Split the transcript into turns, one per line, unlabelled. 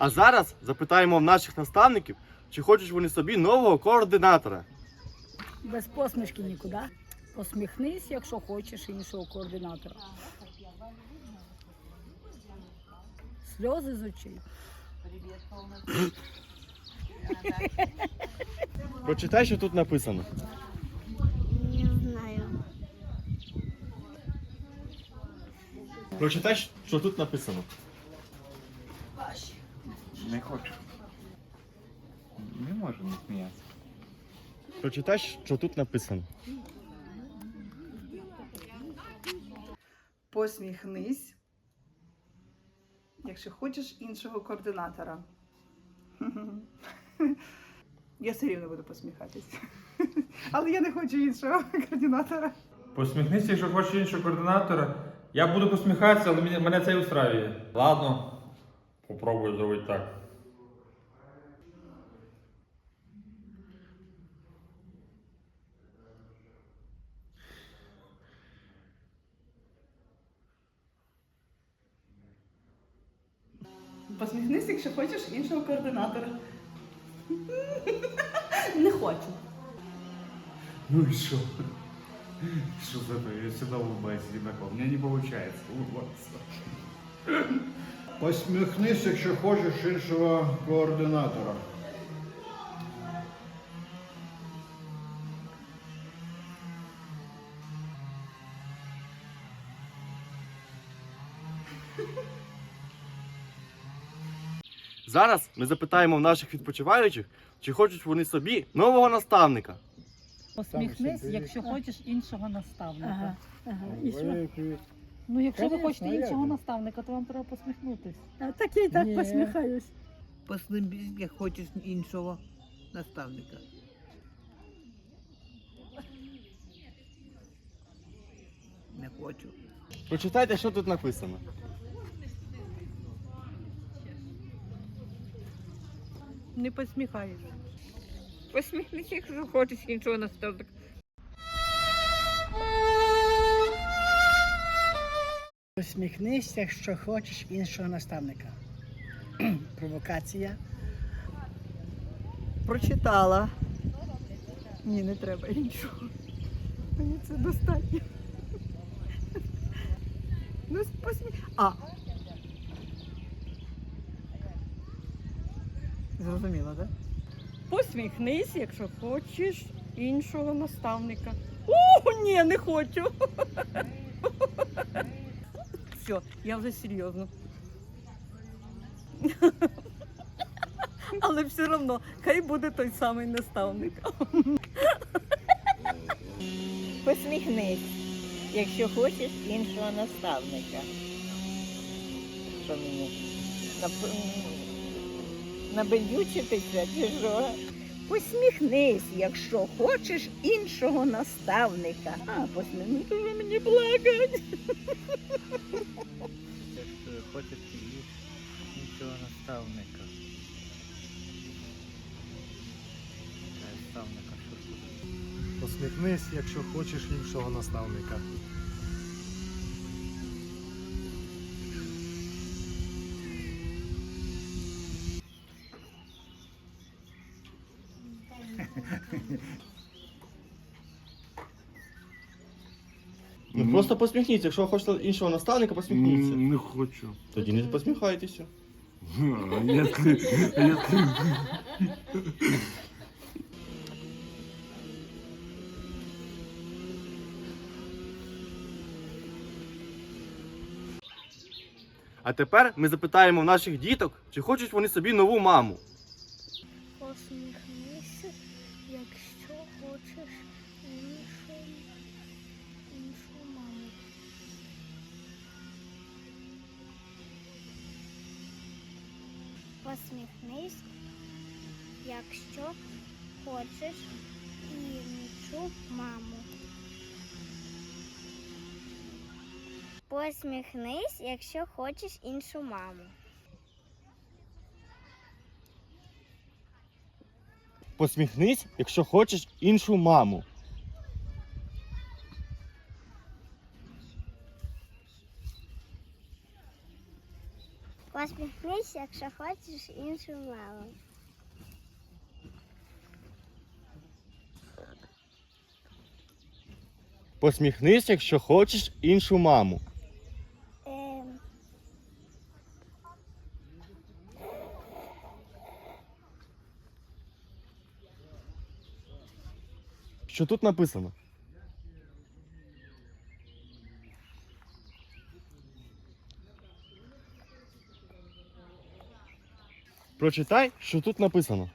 А зараз запитаємо в наших наставників, чи хочуть вони собі нового координатора.
Без посмішки нікуди. Посміхнись, якщо хочеш іншого координатора. Сльози з очей.
Прочитай, що тут написано.
Не знаю.
Прочитай, що тут написано.
Не хочу. Не можу не сміятися.
Прочитай, що тут написано.
Посміхнись, якщо хочеш іншого координатора. Я все рівно буду посміхатись. Але я не хочу іншого координатора.
Посміхнися, якщо хочеш іншого координатора. Я буду посміхатися, але мене це і устраює. Ладно, попробую зробити так.
Посміхнись, якщо хочеш іншого координатора. Не хочу.
Ну и что? Что за это? Я всегда улыбаюсь одинаково. У меня не получается улыбаться.
Посміхнись, якщо хочеш іншого координатора.
Зараз ми запитаємо в наших відпочиваючих, чи хочуть вони собі нового наставника.
Посміхнись, якщо хочеш іншого наставника.
Ага. ага.
Ну, якщо ви
Конечно,
хочете іншого наставника, то вам треба посміхнутись.
А, Так я і так
Ні.
посміхаюсь.
Як хочеш іншого наставника. Не хочу.
Прочитайте, що тут написано.
Не посміхаюсь. Посміхнись, якщо хочеш іншого наставника.
Посміхнись, якщо хочеш іншого наставника. Провокація.
Прочитала. Ні, не треба іншого. Мені це достатньо. Ну, посміх. А. Зрозуміло, так?
Посміхнись, якщо хочеш іншого наставника. О, ні, не хочу. Все, я вже серйозно. Але все одно, хай буде той самий наставник.
Посміхнись, якщо хочеш іншого наставника. Що мені? Набендючитися чи що? Посміхнись, якщо хочеш іншого наставника. А, посміхнись, вже мені плакать.
Якщо хочеш іншого наставника. Наставника, що?
Посміхнись, якщо хочеш іншого наставника.
Ну просто посміхніться, якщо хочете іншого наставника, посміхніться.
Не хочу.
Тоді не посміхайтеся.
А як ти? А ти?
А тепер ми запитаємо в наших діток, чи хочуть вони собі нову маму.
Посміхнися, Посміхнись, якщо хочеш іншу маму. Посміхнись, якщо хочеш іншу маму.
Посміхнись, якщо хочеш іншу маму.
Посміхнись, якщо хочеш іншу маму.
Посміхнись, якщо хочеш іншу маму.
Ем,
Що тут написано? Прочитай, що тут написано.